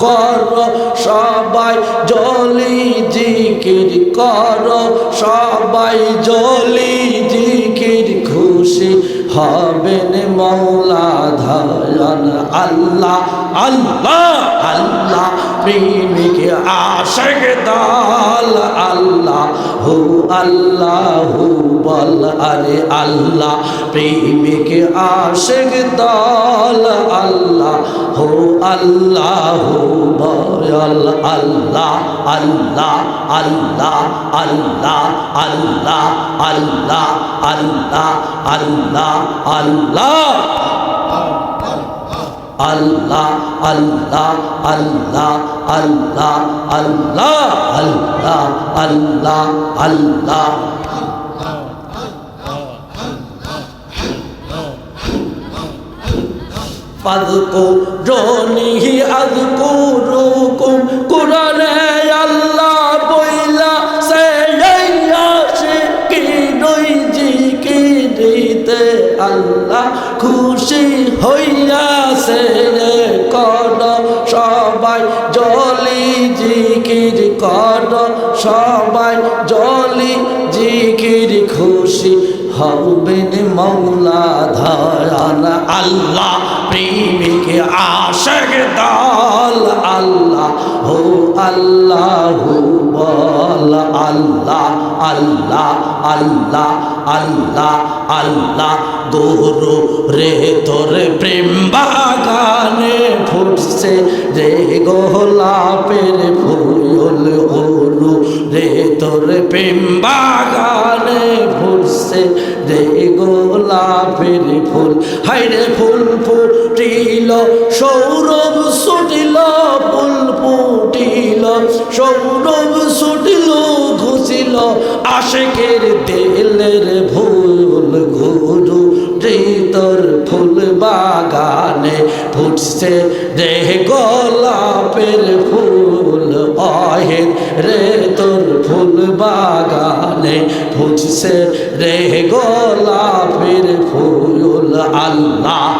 কর, সবাই জলি জিকির কর, সবাই জলি জিকির খুশি হবেন মৌলা ধরন আল্লাহ আল্লাহ আল্লাহ, প্রেমিক আশেক দল, আল্লাহ হু আল্লাহ হু। বল আরে আল্লাহ প্রেমিক আশেক দল আল্লাহ হু আল্লাহ হু বল আল্লাহ আল্লাহ আল্লাহ আল্লাহ আল্লাহ আল্লাহ আল্লাহ আল্লাহ আল্লাহ আল্লাহ আল্লাহ আল্লাহ আল্লাহ আল্লাহ আল্লাহ আল্লাহ আল্লাহ সে আশিকি নই জিকিরিতে আল্লাহ খুশি হইয়াছে রে কর, সবাই জলি জিকির কর, সবাই জলি জিকির খুশি হবেন মৌলা ধরান আল্লাহ। প্রেমিক আশেক দল, আল্লাহ হো, আল্লাহ বল, আল্লাহ আল্লাহ আল্লাহ আল্লাহ আল্লাহ। গরু রে তোর প্রেম বাগানে ফুটছে রে গোলাপের ফুল ওরু রে তোর প্রেম বাগানে ফুটছে রে গোলাপের ফুল। হাইরে ফুল ফুটিল, সৌরভ সুটিল ফুল ফুটিল, সৌরভ সুটিল ঘুষিল আশেকের দিলের ভুল গুরু রে তোর ফুল বাগানে ফুটছে রে গোলাপের ফুল অহে রে তোর ফুল বাগানে ফুটছে রে গোলাপের ফুল, আল্লাহ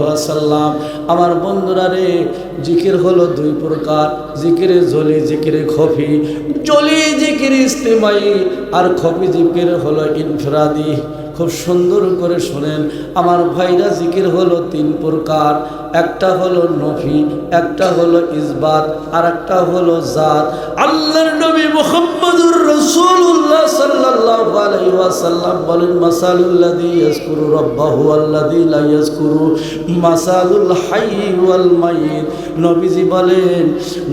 ওয়াসাল্লাম। আমার বন্ধুরা রে, জিকির হলো দুই প্রকার। জিকিরে জলি জিকিরে খফি। জলি জিকির ইস্তেমাই। আর খফি, জিকির হলো ইনফরাদি। খুব সুন্দর করে শোনেন। আমার ভাইরা জিকির হলো তিন প্রকার। একটা হলো নফি, একটা হলো ইসবাত আর একটা হলো জাত। আল্লাহর নবী মুহাম্মদুর রাসূলুল্লাহ সাল্লাল্লাহু আলাইহি ওয়াসাল্লাম বলেন, মাসালুল্লাযী রাব্বাহু আল্লাযী লা মাসালুল হাইয়্যি ওয়াল নবীজি বলেন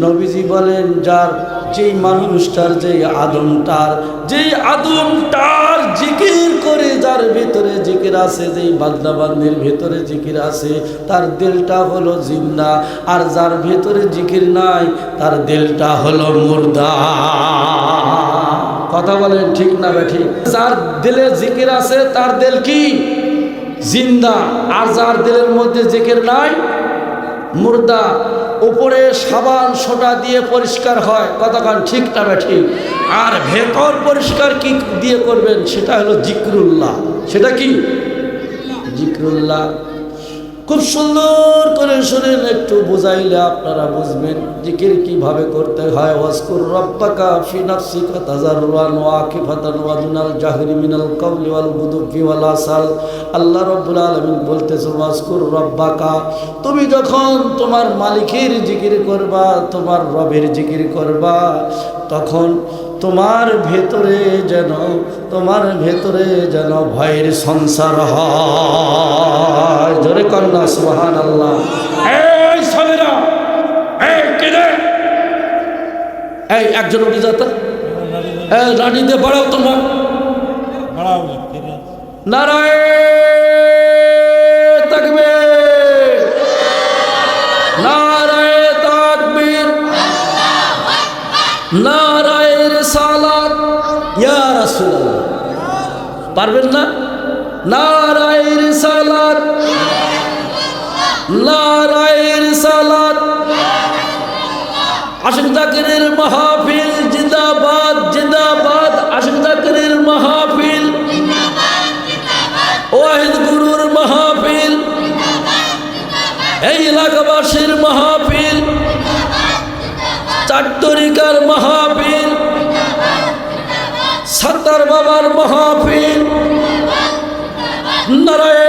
নবীজি বলেন, যার যেই মানুষটার যেই আদমটার যেই আদমটার জিকির করে যার ভিতরে জিকির আছে, যেই বান্দাবান্দির ভিতরে জিকির আছে, তার দিলটা হলো জিন্দা আর যার ভিতরে জিকির নাই, তার দিলটা হলো মুর্দা। কথা বলেন, ঠিক না বেঠি যার দিলে জিকির আছে, তার দিল কি? জিন্দা। আর যার দিলের মধ্যে জিকির নাই, মুর্দা। উপরে সাবান সোটা দিয়ে পরিষ্কার হয়। কতক্ষণ ঠিক না ঠিক? আর ভেতর পরিষ্কার কি দিয়ে করবেন, সেটা হলো জিক্রুল্লাহ। সেটা কি? জিক্রুল্লাহ। খুব সুন্দর করে শোনেন একটু বুঝাইলে আপনারা বুঝবেন, জিকির কীভাবে করতে হয়। ওয়াসকুর রব্বাকা ফি নাফসিকা তাজাররুয়ান ওয়া আকিফাতান ওয়া দুনাল জাহরি মিনাল কাওলি ওয়াল গুদুফি ওয়াল আসাল। আল্লাহ রাব্বুল আলামিন বলতেছে ওয়াসকুর রব্বাকা, তুমি যখন তোমার মালিকের জিকির করবা, তোমার রবের জিকির করবা, তখন তোমার ভেতরে যেন তোমার ভেতরে যেন ভয়ের সংসার হয়। জোরে কন্যা সুহান আল্লাহ এই একজন উঠে যাতা দিয়ে বাড়াও তোমার। নারায় নারায় তাকবীর নারায়ের সালাত ইয়া রাসূলুল্লাহ পারবেন না নারায়ের সালাত নারায়ের সালাত আশিক জাকিরের মাহফিল জিন্দাবাদ জিন্দাবাদ আশিক জাকিরের মাহফিল ওয়াহিদ গুরুর মাহফিল এই এলাকাবাসীর মাহফিল চার তরিকার মাহফিল। সাতার বাবার মাহফিল। নারায়ণ